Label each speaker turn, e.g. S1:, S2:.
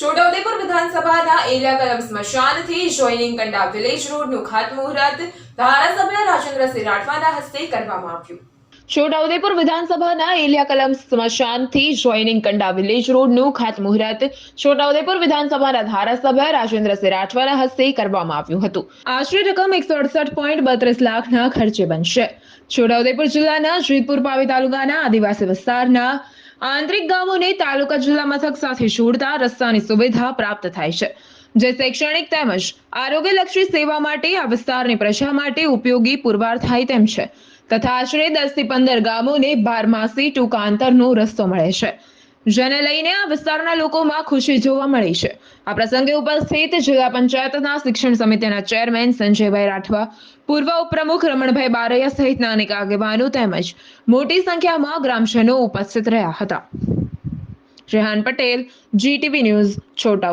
S1: છોટાઉદેપુર વિધાનસભાના એલિયા કલમ સ્મશાનથી joining કંડા village રોડનું ખાતમુહૂર્ત ધારાસભ્ય રાજેન્દ્રસિંહ રાઠવાના હસ્તે કરવામાં આવ્યું. છોટાઉદેપુર વિધાનસભાના એલિયા કલમ સ્મશાનથી જોઈનિંગ કંડા વિલેજ રોડનું ખાતમુહૂર્ત છોટાઉદેપુર વિધાનસભાના ધારાસભ્ય રાજેન્દ્રસિંહ રાઠવાના હસ્તે કરવામાં આવ્યું હતું. આશરે રકમ એકસો અડસઠ પોઈન્ટ બત્રીસ લાખના ખર્ચે બનશે. છોટાઉદેપુર જિલ્લાના જેતપુર પાવી તાલુકાના આદિવાસી વિસ્તારના આંતરિક ગામોને તાલુકા જિલ્લા મથક સાથે જોડતા રસ્તાની સુવિધા પ્રાપ્ત થાય છે, જે શૈક્ષણિક તેમજ આરોગ્યલક્ષી સેવા માટે આ વિસ્તારની પ્રજા માટે ઉપયોગી પુરવાર થાય તેમ છે. તથા આશરે દસથી પંદર ગામોને બારમાસી ટૂંકા અંતરનો રસ્તો મળે છે. જેને લઈને આ વિસ્તારના લોકોમાં ખુશી જોવા મળી છે. આ પ્રસંગે ઉપસ્થિત જિલ્લા પંચાયતના શિક્ષણ સમિતિના ચેરમેન સંજયભાઈ રાઠવા, પૂર્વ ઉપપ્રમુખ રમણભાઈ બારૈયા સહિતના અનેક આગેવાનો તેમજ મોટી સંખ્યામાં ગ્રામજનો ઉપસ્થિત રહ્યા હતા. Rehan Patel GTV news, Chhota